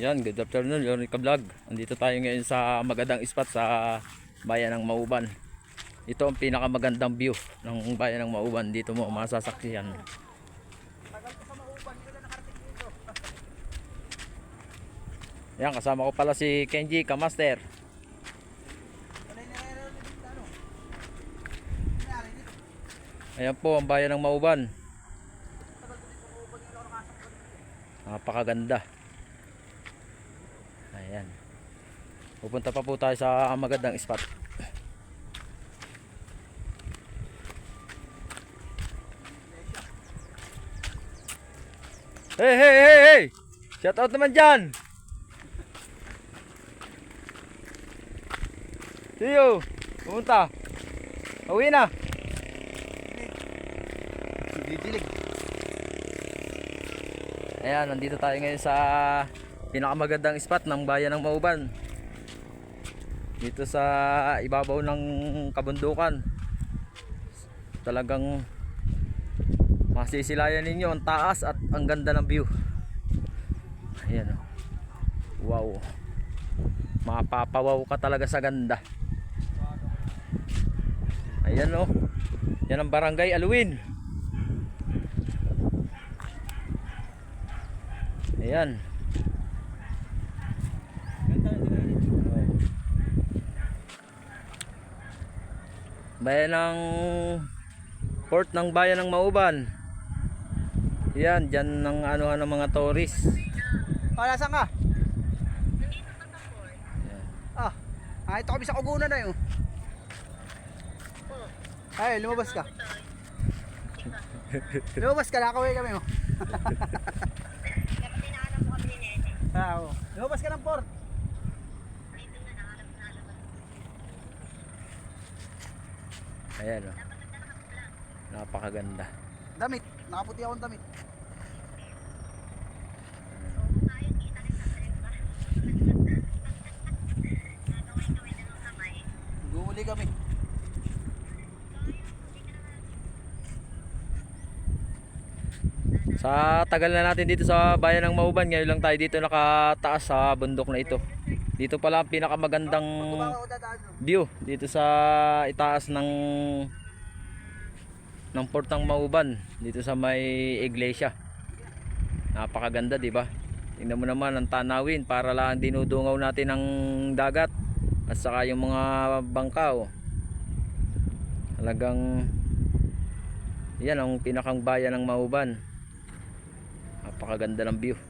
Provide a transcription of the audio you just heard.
Yan, good afternoon, Leonica Vlog. Andito tayo ngayon sa magandang spot sa bayan ng Mauban. Ito ang pinakamagandang view ng bayan ng Mauban. Dito mo masasaksihan. Yan, kasama ko pala si Kenji Kamaster. Ayan po ang bayan ng Mauban. Napakaganda. Ayan. Pupunta pa po tayo sa magandang spot. Hey, hey, hey, hey! Shout out naman dyan! See you! Pumunta! Uwi na! Didilig. Ayan, nandito tayo ngayon sa pinakamagandang spot ng bayan ng Mauban. Dito sa ibabaw ng kabundukan. Talagang masisilayan ninyo ang taas at ang ganda ng view. Ayan oh. Wow. Mapapawaw ka talaga sa ganda. Ayan oh. Yan ang barangay Aluin. Ayan. Bayan ng port ng bayan ng Mauban. Yan, dyan ng ano ng mga tourist. Ah, nasaan ka? Ah, ah ito kami sa Kugunan na yun. Ay, lumabas ka. lumabas ka, nakaway kami oh. Ah, oh. Lumabas ka ng port. Ayan oh. Napakaganda. Damit, nakaputi akong damit. Gumuli kami. Sa tagal na natin dito sa bayan ng Mauban, ngayon lang tayo dito nakataas sa bundok na ito. Dito pala ang pinakamagandang view dito sa itaas ng ng port ng Mauban dito sa may iglesia. Napakaganda, 'di ba? Tingnan mo naman ang tanawin para lang dinudungaw natin ng dagat at saka yung mga bangka oh. Talagang yan ang pinakang bayan ng Mauban. Napakaganda ng view.